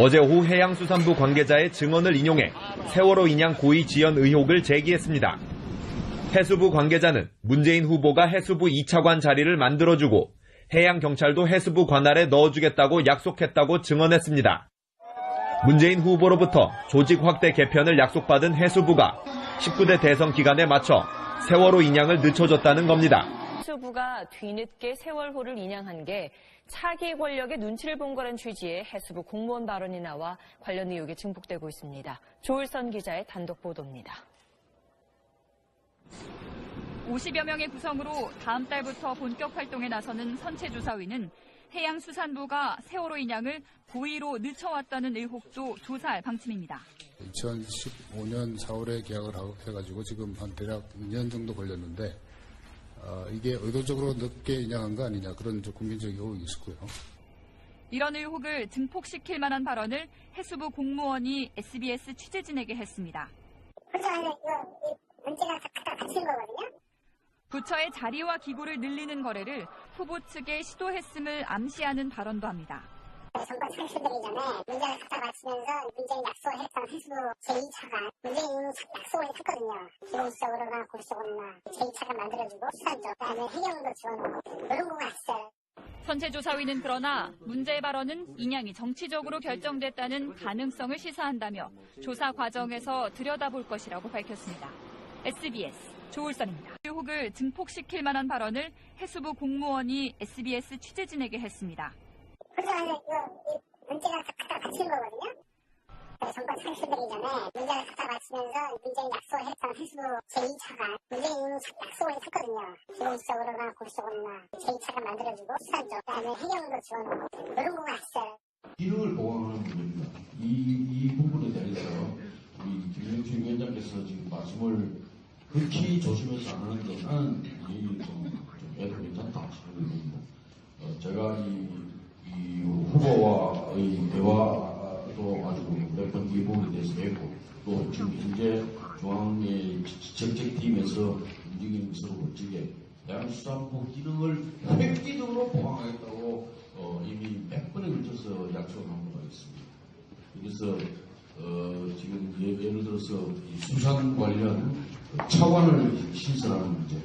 어제 오후 해양수산부 관계자의 증언을 인용해 세월호 인양 고의 지연 의혹을 제기했습니다. 해수부 관계자는 문재인 후보가 해수부 2차관 자리를 만들어주고 해양경찰도 해수부 관할에 넣어주겠다고 약속했다고 증언했습니다. 문재인 후보로부터 조직 확대 개편을 약속받은 해수부가 19대 대선 기간에 맞춰 세월호 인양을 늦춰줬다는 겁니다. 해수부가 뒤늦게 세월호를 인양한 게 차기 권력의 눈치를 본 거란 취지의 해수부 공무원 발언이 나와 관련 의혹이 증폭되고 있습니다. 조일선 기자의 단독 보도입니다. 50여 명의 구성으로 다음 달부터 본격 활동에 나서는 선체조사위는 해양수산부가 세월호 인양을 고의로 늦춰왔다는 의혹도 조사할 방침입니다. 2015년 4월에 계약을 하고 해가지고 지금 한 대략 2년 정도 걸렸는데 어, 이게 의도적으로 늦게 인양한 거 아니냐 그런 좀 국민적 의혹이 있었고요. 이런 의혹을 증폭시킬 만한 발언을 해수부 공무원이 SBS 취재진에게 했습니다. 거거든요. 부처의 자리와 기구를 늘리는 거래를 후보 측에 시도했음을 암시하는 발언도 합니다. 정권 상실되기 전에 문제를 갖다 바치면서 문재인 약속을 했던 해수부 제2차가 문재인이 약속을 했거든요. 기본적으로나 고시적으로나 제2차가 만들어주고 수산 쪽 그다음에 해경도 지원하고 이런 거가 있어요. 선체조사위는 그러나 문제의 발언은 인양이 정치적으로 결정됐다는 가능성을 시사한다며 조사 과정에서 들여다볼 것이라고 밝혔습니다. SBS 조울선입니다. 의혹을 증폭시킬 만한 발언을 해수부 공무원이 SBS 취재진에게 했습니다. 부처에서 이거 이 문제가 갖다 바친 거거든요. 정권 상실되기 전에 문제를 갖다 바치면서 문재인 약속을 했던 해수부 제2차가 문재인이 약속을 했거든요. 기본적으로나 고시적으로나 제2차가 만들어주고 수산 쪽 그다음에 해경도 지원하고 이런 거가 있어요. 기록을 보강하는 문제입니다. 이, 이 부분에 대해서 우리 김영춘 위원장께서 지금 말씀을 극히 조심해서 안 하는 게 나는 이 좀, 좀 애도 괜찮다 싶거든요. 어, 제가 이, 이 후보와의 대화도 아주 몇번이 부분에 대해서 했고 또 지금 현재 중앙의 정책팀에서 움직이는 것으로 멋지게 해양수산부 기능을 획기적으로 보강하겠다고 어, 이미 몇 번에 걸쳐서 약속을 한 바가 있습니다. 그래서 어, 지금 예- 예를 들어서 이 수산 관련 차관을 신설하는 문제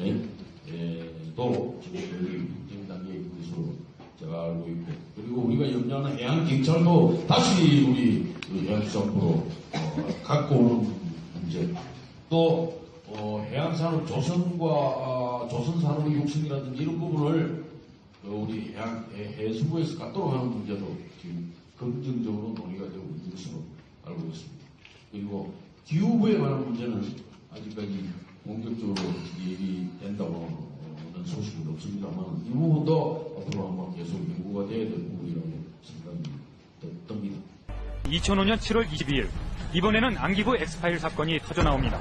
예, 예, 도 지금 여기 행정 단계에 있는 것으로 제가 알고 있고. 그리고 우리가 염려하는 해양 경찰도 다시 우리 그 해양수산부로 어, 갖고 오는 문제. 또 어, 해양산업 조선과 어, 조선산업의 육성이라든지 이런 부분을 어, 우리 해양, 해, 해수부에서 갖도록 하는 문제도 지금 긍정적으로 논의가 되고 있는 것으로 알고 있습니다. 그리고 기후부에 관한 문제는 아직까지 본격적으로 얘기된다고는 소식은 없습니다만 이 부분도 앞으로 한번 계속 연구가 돼야 될 부분이라고 생각이 듭니다. 2005년 7월 22일 이번에는 안기부 엑스파일 사건이 터져 나옵니다.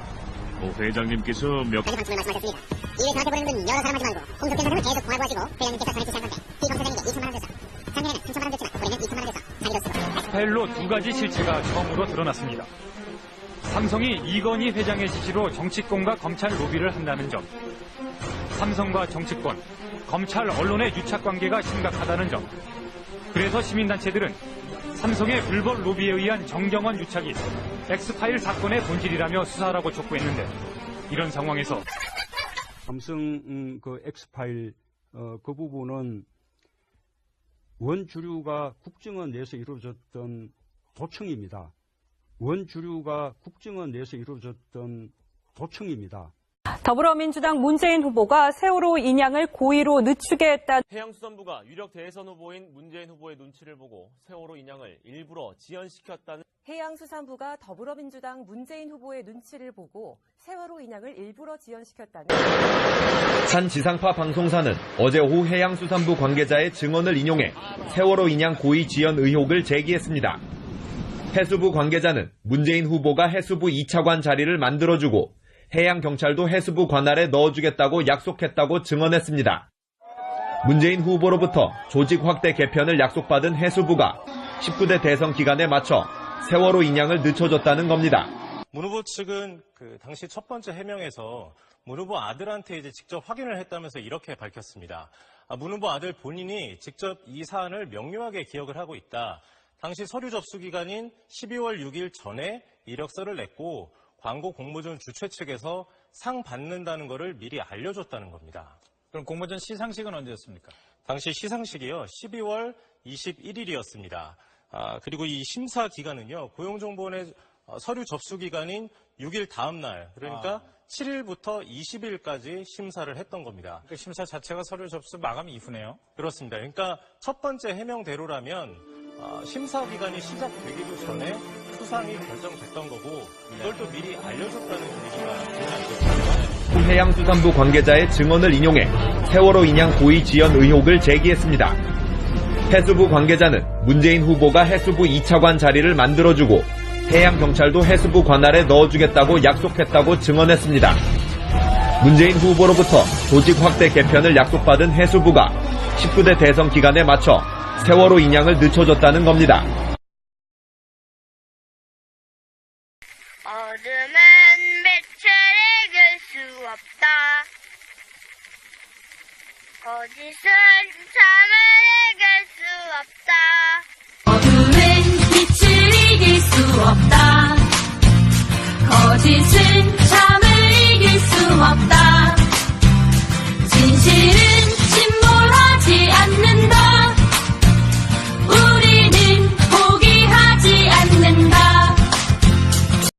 오 회장님께서 몇 자기 방침을 말씀하셨습니다. 이를 저한테 보내는 건 여러 사람 하지 말고 공적 경사를 계속 공하고 하시고 회장님께서 전해 주신 건데 비검사장에게 2천만 원 줬어. 작년에는 3천만 원 줬지만 올해는 2천만 원 줬어. 자기로 쓰고. 엑스파일로 두 가지 실체가 처음으로 드러났습니다. 삼성이 이건희 회장의 지시로 정치권과 검찰 로비를 한다는 점, 삼성과 정치권, 검찰 언론의 유착 관계가 심각하다는 점, 그래서 시민단체들은 삼성의 불법 로비에 의한 정경원 유착이 엑스파일 사건의 본질이라며 수사하라고 촉구했는데 이런 상황에서 삼성 음, 그 엑스파일 어, 그 부분은 원주류가 국정원 내에서 이루어졌던 도청입니다. 원주류가 국정원 내에서 이루어졌던 도청입니다. 더불어민주당 문재인 후보가 세월호 인양을 고의로 늦추게 했다. 해양수산부가 유력 대선 후보인 문재인 후보의 눈치를 보고 세월호 인양을 일부러 지연시켰다는 해양수산부가 더불어민주당 문재인 후보의 눈치를 보고 세월호 인양을 일부러 지연시켰다는 산 지상파 방송사는 어제 오후 해양수산부 관계자의 증언을 인용해 세월호 인양 고의 지연 의혹을 제기했습니다. 해수부 관계자는 문재인 후보가 해수부 2차관 자리를 만들어주고 해양경찰도 해수부 관할에 넣어주겠다고 약속했다고 증언했습니다. 문재인 후보로부터 조직 확대 개편을 약속받은 해수부가 19대 대선 기간에 맞춰 세월호 인양을 늦춰줬다는 겁니다. 문 후보 측은 그 당시 첫 번째 해명에서 문 후보 아들한테 이제 직접 확인을 했다면서 이렇게 밝혔습니다. 아, 문 후보 아들 본인이 직접 이 사안을 명료하게 기억을 하고 있다. 당시 서류 접수 기간인 12월 6일 전에 이력서를 냈고 광고 공모전 주최 측에서 상 받는다는 것을 미리 알려줬다는 겁니다. 그럼 공모전 시상식은 언제였습니까? 당시 시상식이요 12월 21일이었습니다. 아, 그리고 이 심사 기간은요 고용정보원의 어, 서류 접수 기간인 6일 다음 날 그러니까 7일부터 20일까지 심사를 했던 겁니다. 그 심사 자체가 서류 접수 마감 이후네요. 그렇습니다. 그러니까 첫 번째 해명대로라면 어, 심사 기간이 시작되기도 전에 수상이 결정됐던 거고 이걸 또 미리 알려줬다는 중요하죠. 해양수산부 관계자의 증언을 인용해 세월호 인양 고의 지연 의혹을 제기했습니다. 해수부 관계자는 문재인 후보가 해수부 2차관 자리를 만들어주고 해양경찰도 해수부 관할에 넣어주겠다고 약속했다고 증언했습니다. 문재인 후보로부터 조직 확대 개편을 약속받은 해수부가 19대 대선 기간에 맞춰 세월호 인양을 늦춰줬다는 겁니다. 어디서 참을 이길 수 없다. 어둠은 빛을 이길 수 없다.